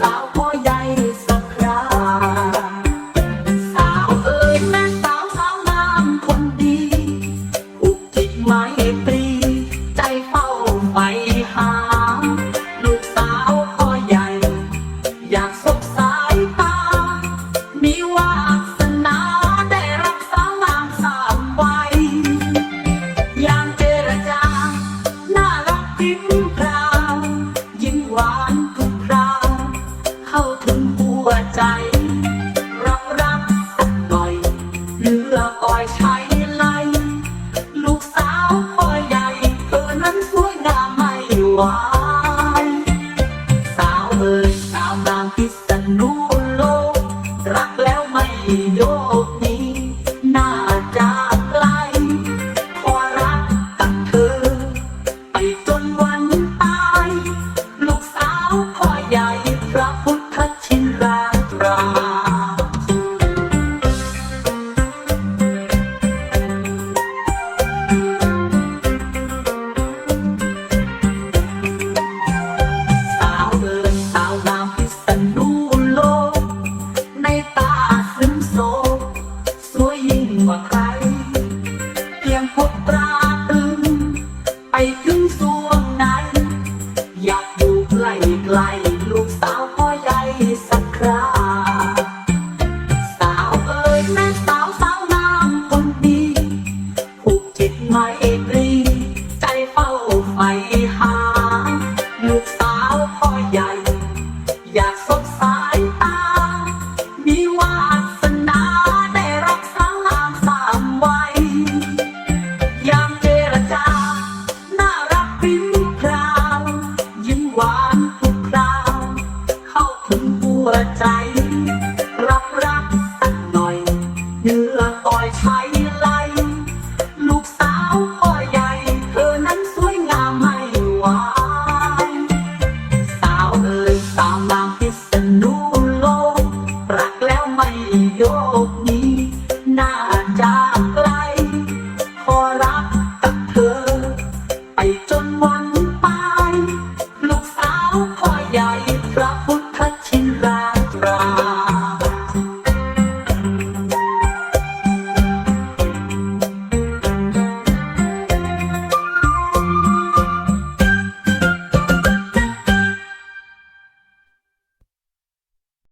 สาวพ่อใหญ่ ใจ รักรักสักหน่อยเหลืออ่อยใช้ไหลลูกสาวพ่อใหญ่เธอนั้นสวยงามไม่หวานสาวเอ่ยสาวนางพิษณุโลก รักแล้วไม่โยกนี้น่าจากไกลขอรักกับเธอ ไปจนวันตาย ลูกสาวพ่อใหญ่พระพุทธชินรา ราสาวเดินสาวงามพิษณุโลกในตาซึมโศกสวยยิ่งกว่าใคร เพียงพบตราตรึงไปถึงสวงในอยากอยู่ใกล้ใกล้ ตรี ใจเฝ้าไฟหา ลูกสาวพ่อใหญ่ อยากสบสายตา มีวาสนาได้รักสามสามไว้ยามเจรจา น่ารักปิ้นพรยิ้มหวานทุกคราเข้าถึงหัวใจ รับรักสักหน่อยเหงื่อต่อยใช้